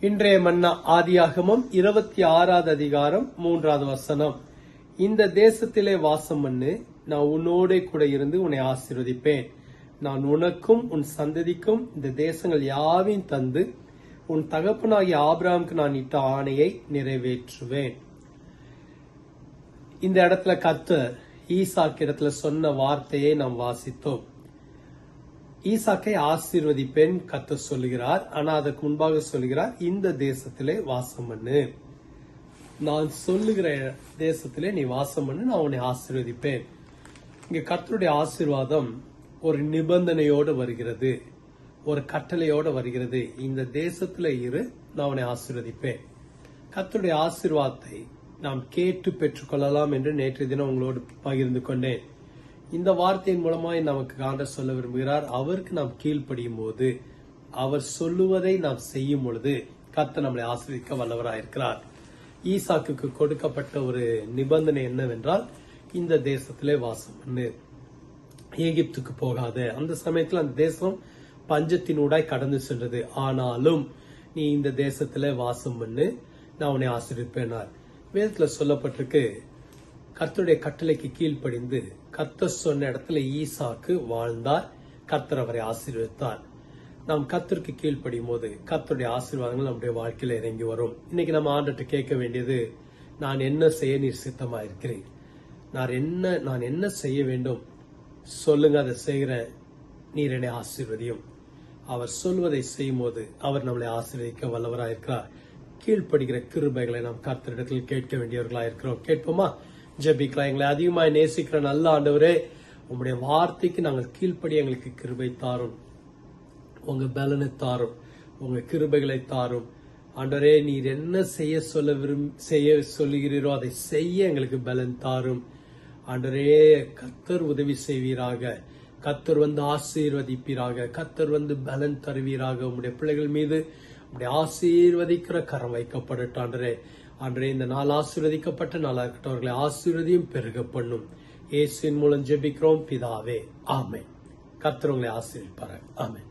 இன்றைய மன்னா ஆதியாகமம் இருபத்தி ஆறாவது அதிகாரம் மூன்றாவது வசனம். இந்த தேசத்திலே வாசம் பண்ணு நான் உன்னோட கூட இருந்து உன்னை ஆசீர்வதிப்பேன். நான் உனக்கும் உன் சந்ததிக்கும் இந்த தேசங்கள் யாவையும் தந்து உன் தகப்பனாகிய ஆபிராமுக்கு நான் இட்ட ஆணையை நிறைவேற்றுவேன். இந்த இடத்துல கர்த்தர் ஈசாக்கு இடத்துல சொன்ன வார்த்தையை நாம் வாசித்தோம். ஈசாக்கை ஆசீர்வதிப்பேன் கத்த சொல்லுகிறார். ஆனால் அதற்கு முன்பாக சொல்லுகிறார் இந்த தேசத்திலே வாசம் பண்ணு. நான் சொல்லுகிற தேசத்திலே நீ வாசம் பண்ணு நான் உன்னை ஆசீர்வதிப்பேன். இங்க கர்த்தருடைய ஆசீர்வாதம் ஒரு நிபந்தனையோடு வருகிறது. ஒரு கட்டளையோடு வருகிறது. இந்த தேசத்துல இரு நான் உன்னை ஆசீர்வதிப்பேன். கத்தருடைய ஆசீர்வாதத்தை நாம் கேட்டு பெற்றுக்கொள்ளலாம் என்று நேற்றைய தினம் உங்களோடு பகிர்ந்து கொண்டேன். இந்த வார்த்தையின் மூலமாய் நமக்கு காண்ட சொல்ல விரும்புகிறார். அவருக்கு நாம் கீழ்ப்படியும் போது அவர் சொல்லுவதை நாம் செய்யும் பொழுது கத்த நம்மளை ஆசிரியக்க வல்லவராயிருக்கிறார் ஈசாக்கு கொடுக்கப்பட்ட ஒரு நிபந்தனை என்னவென்றால் இந்த தேசத்திலே வாசம் பண்ணு. எகிப்துக்கு போகாத. அந்த சமயத்துல அந்த தேசம் பஞ்சத்தினூடாய் கடந்து சென்றது. ஆனாலும் நீ இந்த தேசத்துல வாசம் பண்ணு. நான் உன்னை ஆசிரியப்பேனார் வேதத்துல சொல்லப்பட்டிருக்கு கர்த்தருடைய கட்டளைக்கு கீழ்ப்படிந்து கர்த்தர் சொன்ன இடத்துல ஈசாக்கு வாழ்ந்தார் கர்த்தர் அவரை ஆசீர்வதித்தார். நாம் கர்த்தருக்கு கீழ்ப்படியும் போது கர்த்தருடைய ஆசீர்வாதங்கள் நம்முடைய வாழ்க்கையில இறங்கி வரும். இன்னைக்கு நம்ம ஆண்டர்கிட்ட கேட்க வேண்டியது நான் என்ன செய்ய நீர் சித்தமா இருக்கிறேன் நான் என்ன நான் என்ன செய்ய வேண்டும்? சொல்லுங்க அதை செய்கிற நீர் என்னை ஆசீர்வதியும். அவர் சொல்வதை செய்யும் போது அவர் நம்மளை ஆசீர்வதிக்க வல்லவராயிருக்கிறார். கீழ்ப்படுகிற கிருபைகளை நாம் கர்த்தரிடத்தில் கேட்க வேண்டியவர்களாக இருக்கிறோம் கேட்போமா? ஜெபிக்கலாம் எங்களை அதிகமாக நேசிக்கிற நல்ல ஆண்டவரே உங்களுடைய வார்த்தைக்கு நாங்கள் கீழ்ப்படி எங்களுக்கு கிருபை தாரும். உங்க பலனை தாரும். உங்க கிருபைகளை தாரும். ஆண்டவரே நீர் என்ன செய்ய சொல்ல விரும் செய்ய சொல்லுகிறீரோ அதை செய்ய எங்களுக்கு பலன் தாரும். ஆண்டவரே கத்தர் உதவி செய்வீராக. கத்தர் வந்து ஆசீர்வதிப்பீராக. கத்தர் வந்து பலன் தருவீராக. உங்களுடைய பிள்ளைகள் மீது உங்களுடைய ஆசீர்வதிக்கிற கரம் வைக்கப்படட்டாண்டரே ஆண்டரே இந்த நாள் ஆசீர்வதிக்கப்பட்ட நாளாக இருக்கட்டும். அவர்களை ஆசீர்வதியும் பெருக பண்ணும் இயேசுவின் மூலம் ஜெபிக்கிறோம். பிதாவே ஆமை கர்த்தர் உங்களை ஆசீர்வதிப்பாரு ஆமென்.